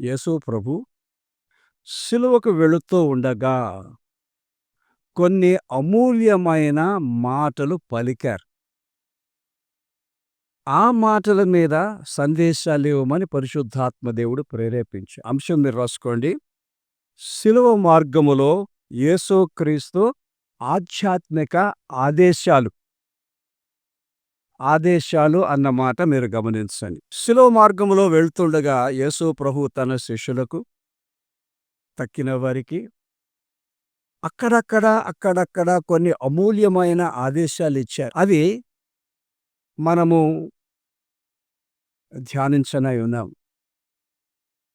యేసు ప్రభు సిలువకు వెళుతూ ఉండగా కొన్ని అమూల్యమైన మాటలు పలికారు. ఆ మాటల మీద సందేశాలు ఇవ్వమని పరిశుద్ధాత్మదేవుడు ప్రేరేపించు. అంశం మీరు రాసుకోండి. సిలువ మార్గములో యేసుక్రీస్తు ఆధ్యాత్మిక ఆదేశాలు ఆదేశాలు అన్న మాట మీరు గమనించండి. శిలో మార్గములో వెళ్తుండగా యేసు ప్రభు తన శిష్యులకు తక్కిన వారికి అక్కడక్కడ అక్కడక్కడ కొన్ని అమూల్యమైన ఆదేశాలు ఇచ్చారు. అవి మనము ధ్యానించనై ఉన్నాం.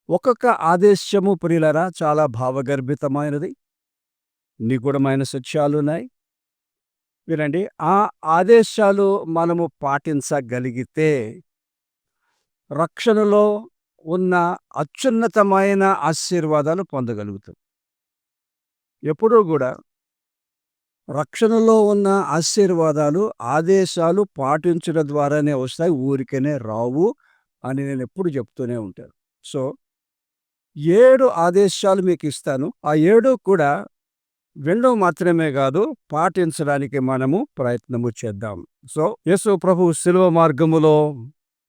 ఒక్కొక్క ఆదేశము ప్రియులరా చాలా భావగర్భితమైనది నిగూఢమైన సత్యాలు ఉన్నాయి వినండి. ఆ ఆదేశాలు మనము పాటించగలిగితే రక్షణలో ఉన్న అత్యున్నతమైన ఆశీర్వాదాలు పొందగలుగుతాం. ఎప్పుడూ కూడా రక్షణలో ఉన్న ఆశీర్వాదాలు ఆదేశాలు పాటించడం ద్వారానే వస్తాయి. ఊరికనే రావు అని నేను ఎప్పుడు చెప్తూనే ఉంటాను. సో ఏడు ఆదేశాలు మీకు ఇస్తాను. ఆ ఏడు కూడా వినడం మాత్రమే కాదు పాటించడానికి మనము ప్రయత్నము చేద్దాం. సో యేసు ప్రభు శిలువ మార్గములో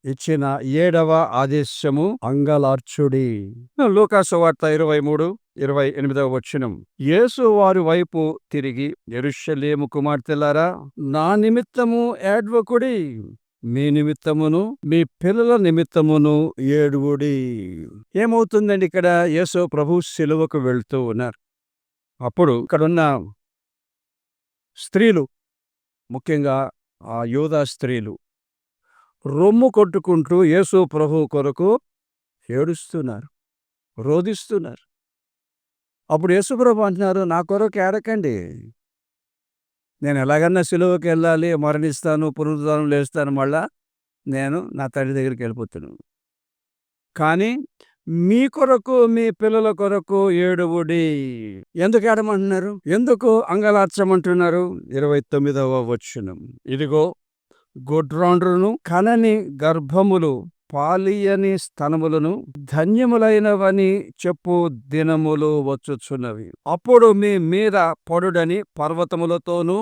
ఇచ్చిన ఏడవ ఆదేశము అంగలార్చుడి. లూకాసు వార్త ఇరవై మూడు ఇరవై ఎనిమిదవ వచ్చినం యేసు వారి వైపు తిరిగి ఎరుషలేము కుమార్తెలారా నా నిమిత్తము ఏడ్వకుడి మీ నిమిత్తమును మీ పిల్లల నిమిత్తమును ఏడువుడి. ఏమవుతుందండి ఇక్కడ? యేసు ప్రభు సిలువకు వెళ్తూ ఉన్నారు. అప్పుడు ఇక్కడున్న స్త్రీలు ముఖ్యంగా ఆ యోధా స్త్రీలు రొమ్ము కొట్టుకుంటూ యేసు ప్రభు కొరకు ఏడుస్తున్నారు రోధిస్తున్నారు. అప్పుడు యేసుప్రభు అంటున్నారు నా కొరకు ఏడకండి. నేను ఎలాగన్నా సిలువకి వెళ్ళాలి మరణిస్తాను పునరుద్ధానం లేస్తాను మళ్ళా నేను నా తండ్రి దగ్గరికి వెళ్ళిపోతున్నాను కానీ మీ కొరకు మీ పిల్లల కొరకు ఏడువుడి ఎందుకు ఏడమంటున్నారు? ఎందుకు అంగలార్చమంటున్నారు? ఇరవై తొమ్మిదవ వచ్చునం ఇదిగో గొడ్రాండ్రును కనని గర్భములు పాలియని స్థనములను ధన్యములైనవని చెప్పు దినములు వచ్చుచున్నవి. అప్పుడు మీ మీద పడుడని పర్వతములతోనూ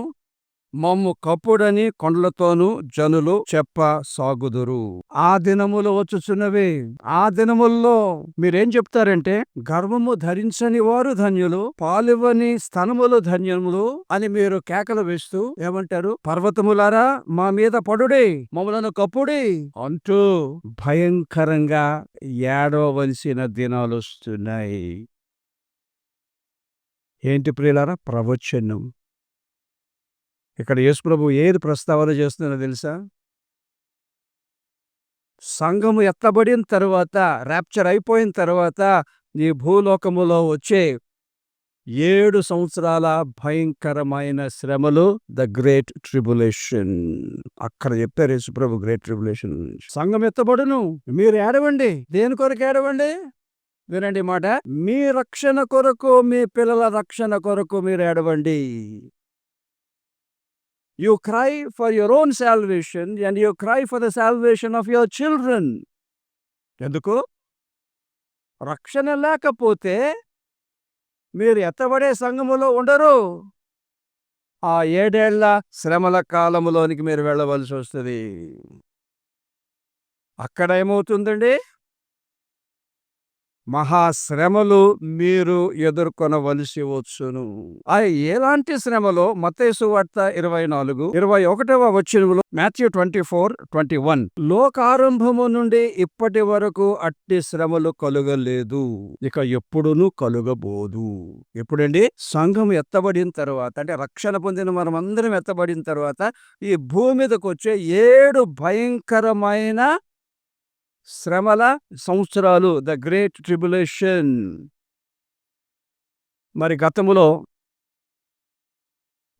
మమ్ము కప్పుడని కొండలతోనూ జనులు చెప్ప సాగుదురు. ఆ దినములు వచ్చుచున్నవి. ఆ దినముల్లో మీరేం చెప్తారంటే గర్వము ధరించని వారు ధన్యులు పాలివ్వని స్తనములు ధన్యములు అని మీరు కేకలు వేస్తూ ఏమంటారు? పర్వతములారా మా మీద పడుడి మమ్మలను కప్పుడి అంటూ భయంకరంగా ఏడవలసిన దినాలు వస్తున్నాయి ఏంటి ప్రియులారా? ప్రవచనం. ఇక్కడ యేసుప్రభు ఏది ప్రస్తావన చేస్తుందో తెలుసా? సంఘము ఎత్తబడిన తర్వాత ర్యాప్చర్ అయిపోయిన తర్వాత నీ భూలోకములో వచ్చే ఏడు సంవత్సరాల భయంకరమైన శ్రమలు ద గ్రేట్ ట్రిబులేషన్. అక్కడ చెప్పారు యేసుప్రభు గ్రేట్ ట్రిబులేషన్ సంఘం ఎత్తబడును మీరు ఏడవండి. దేని కొరకు ఏడవండి? వినండి మాట మీ రక్షణ కొరకు మీ పిల్లల రక్షణ కొరకు మీరు ఏడవండి. You cry for your own salvation and you cry for the salvation of your children. ఎందుకు రక్షణ లేకపోతే మీరు ఎత్తబడే సంఘములో ఉండరు ఆ ఏడేళ్ళ శ్రమల కాలములోనికి మీరు వెళ్ళవలసి వస్తుంది అక్కడ ఏమవుతుందండి మహాశ్రమలు మీరు ఎదుర్కొనవలసి వచ్చును. ఆ ఎలాంటి శ్రమలో మతేసు వార్త ఇరవై నాలుగు ఇరవై ఒకటవ వచ్చినలో Matthew twenty four twenty one. లోకారంభము నుండి ఇప్పటి వరకు అట్టి శ్రమలు కలుగలేదు. ఇక ఎప్పుడునూ కలుగబోదు. ఎప్పుడండి? సంఘం ఎత్తబడిన తర్వాత అంటే రక్షణ పొందిన మనం అందరం ఎత్తబడిన తర్వాత ఈ భూమి మీదకి వచ్చే ఏడు భయంకరమైన శ్రమల సంవత్సరాలు ద గ్రేట్ ట్రిబులేషన్. మరి గతములో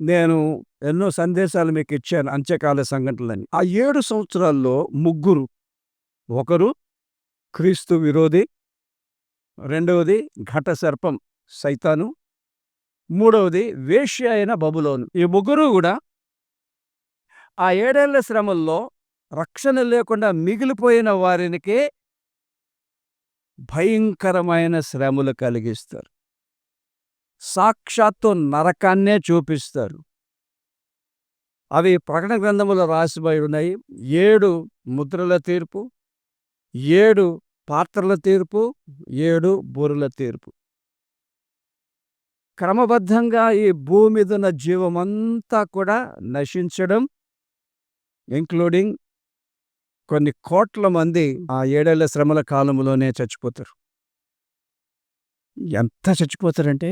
నేను ఎన్నో సందేశాలు మీకు ఇచ్చాను అంత్యకాల సంఘటనలని ఆ ఏడు సంవత్సరాల్లో ముగ్గురు ఒకరు క్రీస్తు విరోధి రెండవది ఘట సర్పం సైతాను మూడవది వేశ్య అయిన బబులోను. ఈ ముగ్గురు కూడా ఆ ఏడేళ్ళ శ్రమల్లో రక్షణ లేకుండా మిగిలిపోయిన వారికి భయంకరమైన శ్రమలు కలిగిస్తారు. సాక్షాత్తు నరకాన్నే చూపిస్తారు. అవి ప్రకటన గ్రంథములు రాసిపోయి ఉన్నాయి. ఏడు ముద్రల తీర్పు ఏడు పాత్రల తీర్పు ఏడు బూరుల తీర్పు. క్రమబద్ధంగా ఈ భూమి మీద ఉన్న జీవమంతా కూడా నశించడం ఇంక్లూడింగ్ కొన్ని కోట్ల మంది ఆ ఏడేళ్ళ శ్రమల కాలంలోనే చచ్చిపోతారు. ఎంత చచ్చిపోతారంటే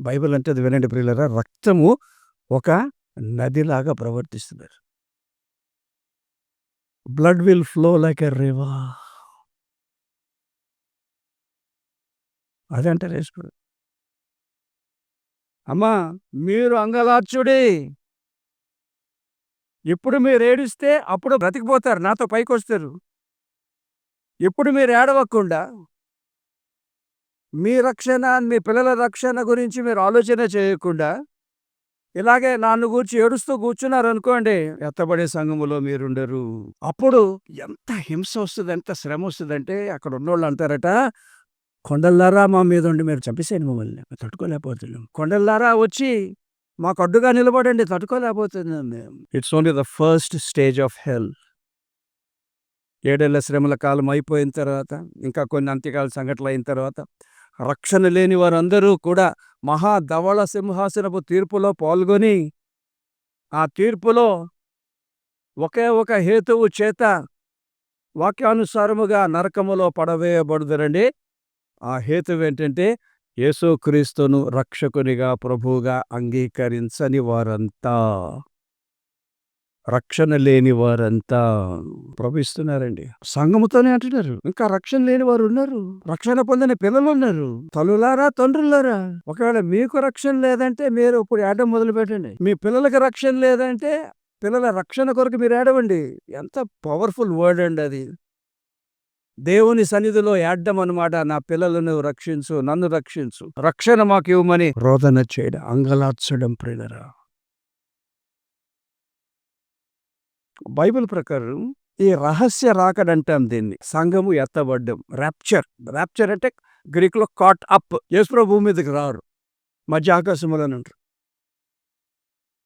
బైబిల్ అంటే అది వినండి ప్రియులరా రక్తము ఒక నదిలాగా ప్రవర్తిస్తున్నారు. Blood will flow like a river. అదంటే రేసుకుడు అమ్మా మీరు అంగలార్చుడి. ఇప్పుడు మీరు ఏడిస్తే అప్పుడు బ్రతికిపోతారు. నాతో పైకి వస్తారు ఇప్పుడు మీరు ఏడవకుండా మీ రక్షణ మీ పిల్లల రక్షణ గురించి మీరు ఆలోచన చేయకుండా ఇలాగే నాన్ను గూర్చి ఏడుస్తూ కూర్చున్నారు అనుకోండి ఎత్తబడే సంఘములో మీరుండరు. అప్పుడు ఎంత హింస వస్తుంది ఎంత శ్రమ వస్తుందంటే అక్కడ ఉన్నోళ్ళు అంటారట కొండల్లారా మా మీద ఉండి మీరు చంపేసేయండి మమ్మల్ని. మేము తట్టుకోలేకపోతున్నాం. కొండల్లారా వచ్చి మాకు అడ్డుగా నిలబడండి తట్టుకోలేకపోతుందండి it's only the first stage of hell ఏడేళ్ళ శ్రమల కాలం అయిపోయిన తర్వాత ఇంకా కొన్ని అంత్యకాల సంఘటనలు అయిన తర్వాత రక్షణ లేని వారందరూ కూడా మహా ధవళ సింహాసనపు తీర్పులో పాల్గొని ఆ తీర్పులో ఒకే ఒక హేతువు చేత వాక్యానుసారముగా నరకములో పడవేయబడుదరండి. ఆ హేతువు ఏంటంటే యేసుక్రీస్తును రక్షకునిగా ప్రభువుగా అంగీకరించని వారంతా. రక్షణ లేని వారంతా ప్రవహిస్తున్నారండి. సంఘముతోనే అంటున్నారు. ఇంకా రక్షణ లేని వారు ఉన్నారు. రక్షణ పొందిన పిల్లలు ఉన్నారు. తల్లులారా తండ్రులారా ఒకవేళ మీకు రక్షణ లేదంటే మీరు ఇప్పుడు ఏడడం మొదలు పెట్టండి. మీ పిల్లలకి రక్షణ లేదంటే పిల్లల రక్షణ కొరకు మీరు ఏడవండి. ఎంత పవర్ఫుల్ వర్డ్ అండి అది. దేవుని సన్నిధిలో ఏడ్డం అనమాట నా పిల్లలను రక్షించు నన్ను రక్షించు. రక్షణ మాకు ఇవ్వమని రోదన చేయడం అంగలార్చడం ప్రియులరా. బైబిల్ ప్రకారం ఈ రహస్య రాకడంటాం దీన్ని. సంఘము ఎత్తబడ్డం. ర్యాప్చర్ ర్యాప్చర్ అంటే గ్రీక్లో కాట్ అప్ యేసుప్ర భూమి మీదకి రారు. మధ్య ఆకాశములను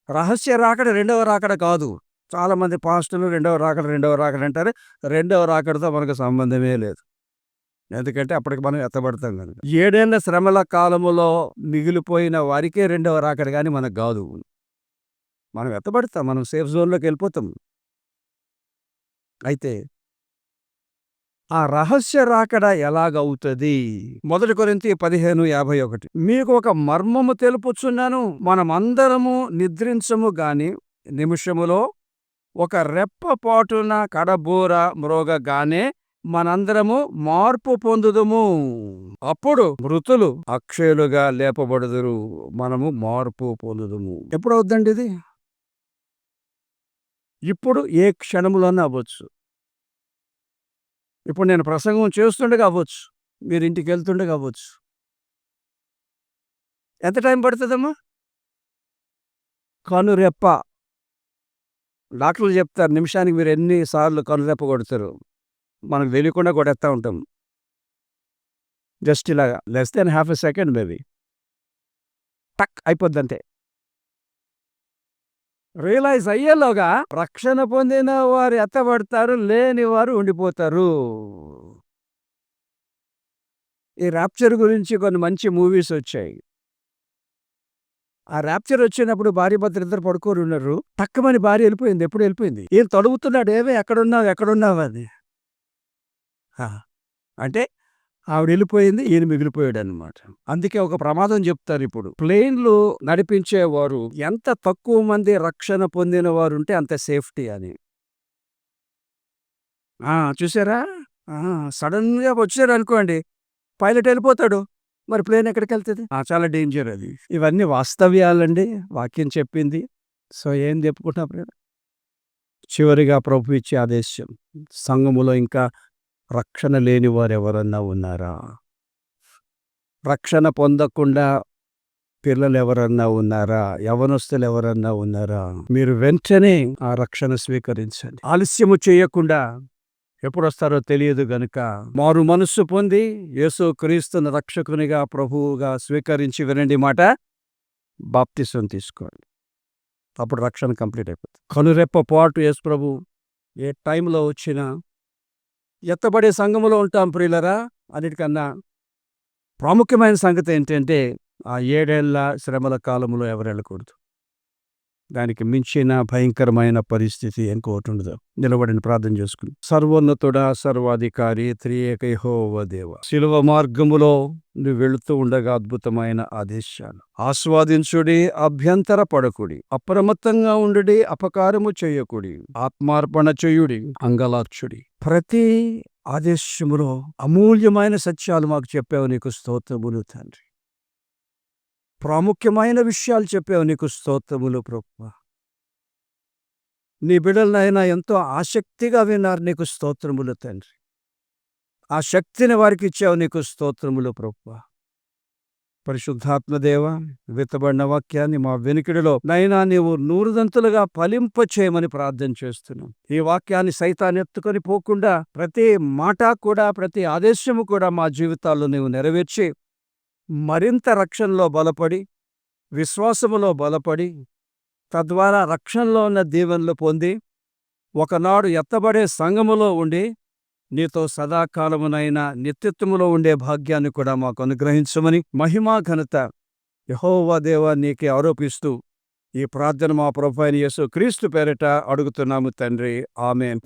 రహస్య రాకడ రెండవ రాకడ కాదు. చాలామంది పాస్టర్లు రెండవ రాకడ రెండవ రాకడ అంటారు. రెండవ రాకడతో మనకు సంబంధమే లేదు. ఎందుకంటే అప్పటికి మనం ఎత్తబడతాం కనుక. ఏడేళ్ళ శ్రమల కాలములో మిగిలిపోయిన వారికే రెండవ రాకడ కానీ మనకు కాదు. మనం ఎత్తబడతాం మనం సేఫ్ జోన్లోకి వెళ్ళిపోతాం. అయితే ఆ రహస్య రాకడ ఎలాగవుతుంది? మొదటి కొరింత పదిహేను యాభై ఒకటి. మీకు ఒక మర్మము తెలుపుచున్నాను. మనమందరము నిద్రించము గాని నిమిషములో ఒక రెప్ప పాటున కడబూర మ్రోగగానే మనందరము మార్పు పొందుదుము. అప్పుడు మృతులు అక్షయులుగా లేపబడుదురు. మనము మార్పు పొందుదుము. ఎప్పుడవుద్దండి ఇది? ఇప్పుడు ఏ క్షణములోనే అవ్వచ్చు. ఇప్పుడు నేను ప్రసంగం చేస్తుండగా అవ్వచ్చు. మీరు ఇంటికి వెళ్తుండగా అవ్వచ్చు. ఎంత టైం పడుతుందమ్మా? కనురెప్ప. డాక్టర్లు చెప్తారు నిమిషానికి మీరు ఎన్నిసార్లు కనురెప్ప కొడతారు? మనకు తెలియకుండా కొడేస్తూ ఉంటాం. జస్ట్ ఇలాగా less than half a second maybe టక్ అయిపోద్ది అంతే రియలైజ్ అయ్యేలోగా రక్షణ పొందిన వారు ఎత్తబడతారు లేని వారు ఉండిపోతారు. ఈ ర్యాప్చర్ గురించి కొన్ని మంచి మూవీస్ వచ్చాయి. ఆ ర్యాప్చర్ వచ్చినప్పుడు భార్య భర్తలు ఇద్దరు పడుకోరు ఉన్నారు. తక్కువని భార్య వెళ్ళిపోయింది. ఎప్పుడు వెళ్ళిపోయింది? ఈయన తడుగుతున్నాడు. ఏవే ఎక్కడున్నావు ఎక్కడున్నావు అని. అంటే ఆవిడ వెళ్ళిపోయింది ఈయన మిగిలిపోయాడు అనమాట అందుకే ఒక ప్రమాదం చెప్తారు ఇప్పుడు. ప్లేన్లు నడిపించేవారు ఎంత తక్కువ మంది రక్షణ పొందిన వారు ఉంటే అంత సేఫ్టీ అని. ఆ, చూసారా? సడన్గా వచ్చారు అనుకోండి పైలట్ వెళ్ళిపోతాడు. మరి ప్లేన్ ఎక్కడికి వెళ్తుంది ఆ, చాలా డేంజర్ అది. ఇవన్నీ వాస్తవ్యాలండి. వాక్యం చెప్పింది. సో ఏం చెప్పుకుంటా ప్రేమ? చివరిగా ప్రభు ఇచ్చే ఆదేశం. సంఘములో ఇంకా రక్షణ లేని వారు ఎవరన్నా ఉన్నారా? రక్షణ పొందకుండా పిల్లలు ఎవరన్నా ఉన్నారా? యవనస్తులు ఎవరన్నా ఉన్నారా? మీరు వెంటనే ఆ రక్షణ స్వీకరించండి. ఆలస్యము చేయకుండా ఎప్పుడు వస్తారో తెలియదు గనుక మారు మనస్సు పొంది యేసు క్రీస్తుని రక్షకునిగా ప్రభువుగా స్వీకరించి వినండి మాట. బాప్తిసం తీసుకోండి. అప్పుడు రక్షణ కంప్లీట్ అయిపోతుంది. కనురెప్ప పాటు యేసు ప్రభు ఏ టైంలో వచ్చినా ఎత్తబడే సంఘములో ఉంటాం ప్రియులరా. అన్నిటికన్నా ప్రాముఖ్యమైన సంగతి ఏంటంటే ఆ ఏడేళ్ళ శ్రమల కాలంలో ఎవరు వెళ్ళకూడదు దానికి మించిన భయంకరమైన పరిస్థితి ఇంకోటి ఉండదు. నిలబడిన ప్రార్థన చేసుకుని సర్వోన్నతుడ సర్వాధికారి త్రియేక దేవ. శిలువ మార్గములో నువ్వు వెళుతూ ఉండగా అద్భుతమైన ఆదేశాలు. ఆస్వాదించుడి అభ్యంతర పడకుడి అప్రమత్తంగా ఉండుడి అపకారము చేయకుడి ఆత్మార్పణ చేయుడి అంగలార్చుడి. ప్రతి ఆదేశములో అమూల్యమైన సత్యాలు మాకు చెప్పావు నీకు స్తోత్రములు తండ్రి. ప్రాముఖ్యమైన విషయాలు చెప్పావు నీకు స్తోత్రములు ప్రభు. నీ బిడ్డలనైనా ఎంతో ఆసక్తిగా విన్నారు నీకు స్తోత్రములు తండ్రి. ఆ శక్తిని వారికి ఇచ్చావు నీకు స్తోత్రములు ప్రభు. పరిశుద్ధాత్మదేవ విత్తబడిన వాక్యాన్ని మా వెనుకిడిలో నైనా నీవు నూరుదంతులుగా ఫలింప చేయమని ప్రార్థన చేస్తున్నాం. ఈ వాక్యాన్ని సైతాన్ని ఎత్తుకొని పోకుండా ప్రతి మాట కూడా ప్రతి ఆదేశము కూడా మా జీవితాల్లో నీవు నెరవేర్చి మరింత రక్షణలో బలపడి విశ్వాసములో బలపడి తద్వారా రక్షణలో ఉన్న దీవెనలు పొంది ఒకనాడు ఎత్తబడే సంఘములో ఉండి నీతో సదాకాలమునైన నిత్యత్వములో ఉండే భాగ్యాన్ని కూడా మాకు అనుగ్రహించమని మహిమా ఘనత యహోవా దేవా నీకే ఆరోపిస్తూ ఈ ప్రార్థన మా ప్రభు అయిన యేసు క్రీస్తు పేరిట అడుగుతున్నాము తండ్రి. ఆమెన్.